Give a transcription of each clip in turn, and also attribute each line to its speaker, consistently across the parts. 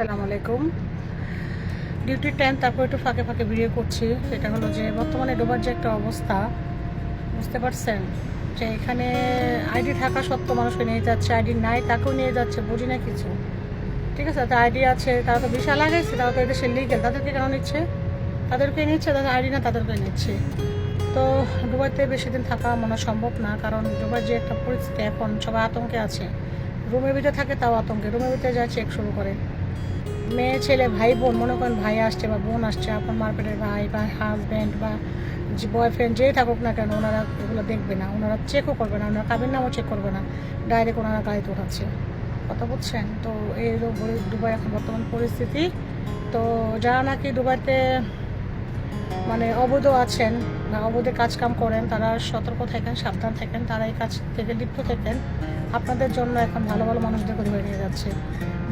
Speaker 1: আসসালামু আলাইকুম। ডিউটির টাইম তারপর একটু ফাঁকে ফাঁকে ভিডিও করছি। সেটা হলো যে বর্তমানে ডোবার যে একটা অবস্থা, বুঝতে পারছেন? যে এখানে আইডি থাকা সত্ত্বেও মানুষকে নিয়ে যাচ্ছে আইডি নাই তাকেও নিয়ে যাচ্ছে, বুঝি না কিছু। ঠিক আছে? তাদের আইডি আছে, তারা তো বিশাল লাগাইছে তারা তো এদেশে লিগেল তাদেরকে কেন নিচ্ছে? তাদেরকে নিচ্ছে, তাদের আইডি না, তাদেরকে নিচ্ছে। তো দুবাইতে বেশি দিন থাকা মনে সম্ভব না, কারণ দুবাই যে একটা পরিস্থিতি এখন সবাই আতঙ্কে আছে। রুমের ভিতরে থাকে, তাও আতঙ্কে। রুমের ভিতরে যা চেক শুরু করে। মেয়ে, ছেলে, ভাই, বোন, মনে করেন ভাই আসছে বা বোন আসছে আপন মার্কেটের ভাই বা হাজব্যান্ড বা বয়ফ্রেন্ড যেই থাকুক না কেন, ওনারা এগুলো দেখবে না, ওনারা চেকও করবে না, ওনারা কাবির নামও চেক করবে না ডাইরেক্ট ওনারা গাড়িতে উঠাচ্ছে কথা বুঝছেন? তো এই দুবাই এখন বর্তমান পরিস্থিতি। তো যারা নাকি দুবাইতে মানে অবৈধ আছেন বা অবৈধ কাজকাম করেন, তারা সতর্ক থাকেন, সাবধান থাকেন, তারা এই কাজ থেকে লিপ্ত থাকেন। আপনাদের জন্য এখন ভালো ভালো মানুষদেরকে ধরে নিয়ে যাচ্ছে।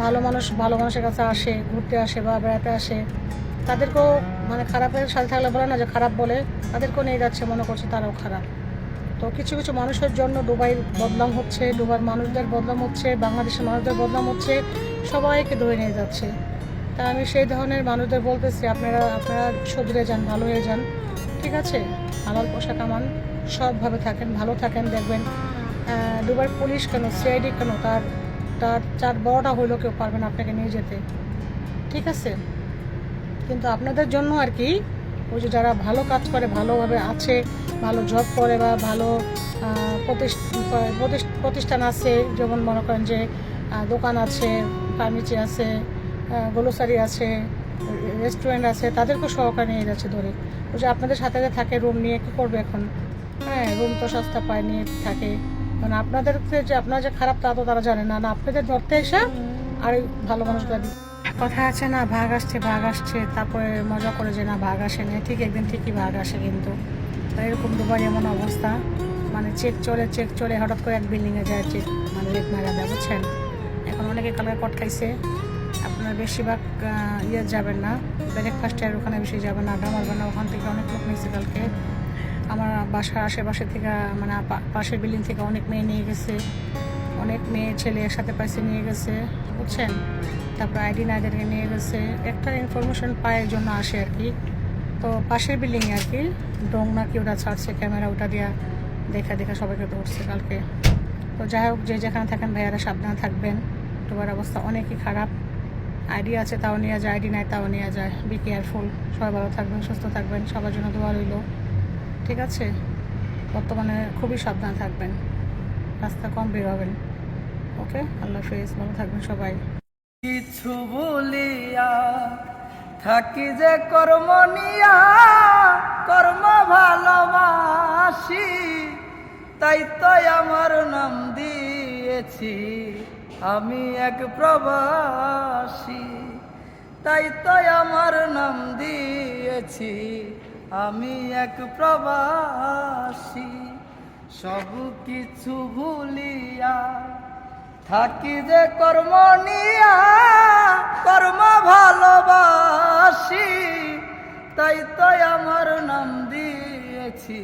Speaker 1: ভালো মানুষ ভালো মানুষের কাছে আসে, ঘুরতে আসে বা বেড়াতে আসে। তাদেরকেও মানে খারাপের সাথে থাকলে বলে না যে খারাপ বলে, তাদেরকেও নিয়ে যাচ্ছে, মনে করছে তারাও খারাপ। তো কিছু কিছু মানুষের জন্য দুবাই বদনাম হচ্ছে দুবার মানুষদের বদনাম হচ্ছে, বাংলাদেশের মানুষদের বদনাম হচ্ছে, সবাইকে ধরে নিয়ে যাচ্ছে। তা আমি সেই ধরনের মানুষদের বলতেছি, আপনারা আপনারা সদরে যান, ভালো হয়ে যান। ঠিক আছে? হালাল পোশাক কামান সবভাবে থাকেন, ভালো থাকেন, দেখবেন দুবার পুলিশ কেন, সিআইডি কেন, তার তার চার বড়টা হইলেও কেউ পারবেন আপনাকে নিয়ে যেতে। ঠিক আছে? কিন্তু আপনাদের জন্য আর কি, ওই যে যারা ভালো কাজ করে, ভালোভাবে আছে, ভালো জব করে বা ভালো প্রতিষ্ঠান আছে, যেমন মনে করেন যে দোকান আছে, ফার্মেসি আছে গ্লোসারি আছে, রেস্টুরেন্ট আছে, তাদেরকেও সহকারে নিয়ে যাচ্ছে ধরে। ওই যে আপনাদের সাথে যে থাকে রুম নিয়ে কী করবে এখন? হ্যাঁ রুম তো সস্তা পায়, নিয়ে থাকে। মানে আপনাদের যে, আপনারা যে খারাপ তা তো তারা জানে না। না, আপনাদের ধরতে এসে আর ভালো মানুষগুলো কথা আছে না, ভাগ আসছে ভাগ আসছে। তারপরে মজা করে যে, না, ভাগ আসে না ঠিক একদিন ঠিকই ভাগ আসে কিন্তু। এরকম দুবার এমন অবস্থা। মানে চেক চলে চেক চলে, হঠাৎ করে এক বিল্ডিংয়ে যায়, চেক মানে লেক মারা দেয়, বুঝছেন? এখন অনেকে কালার কট খাইছে। আপনার বেশিরভাগ ইয়ে যাবেন না। ব্রেকফাস্টের ওখানে বেশি যাবেন না আড্ডা মারবেন না ওখান থেকে অনেক লোক নিয়েছে কালকে। আমার বাসার আশেপাশে থেকে মানে পাশের বিল্ডিং থেকে অনেক মেয়ে নিয়ে গেছে। অনেক মেয়ে ছেলে একসাথে পাইছে নিয়ে গেছে, বুঝছেন? তারপর আইডি নাইদেরকে নিয়ে গেছে। একটা ইনফরমেশন পায়ের জন্য আসে আর কি। তো পাশের বিল্ডিংয়ে আর কি, ডোং না কি ওটা ছাড়ছে, ক্যামেরা ওটা দিয়া দেখা দেখা সবাইকে ধরছে কালকে। তো যাই হোক, যে যেখানে থাকেন ভাইয়ারা সাবধানে থাকবেন। তোমার অবস্থা অনেকই খারাপ। আইডি আছে, তাও নেওয়া যায়, আইডি নাই, তাও নেওয়া যায়। বি কেয়ারফুল সবাই ভালো থাকবেন, সুস্থ থাকবেন, সবার জন্য দোয়া রইল। ঠিক আছে? বর্তমানে খুবই সাবধান থাকবেন। রাস্তা কম বের হবেন। ওকে আল্লাহ হাফেজ। ভালো থাকবেন সবাই।
Speaker 2: কিছু বলিয়া থাকি যে কর্ম নিয়া, কর্ম ভালোবাসি, তাই তো আমার নাম দিয়েছি। আমি এক প্রবাসী, তাই তো আমার নাম দিয়েছি। আমি এক প্রবাসী, সব কিছু ভুলিয়া থাকি যে কর্ম নিয়া, কর্ম ভালোবাসি। তাই তো আমার নাম দিয়েছি।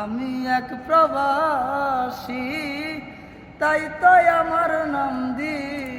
Speaker 2: আমি এক প্রবাসী তাই তো আমার নাম দিয়ে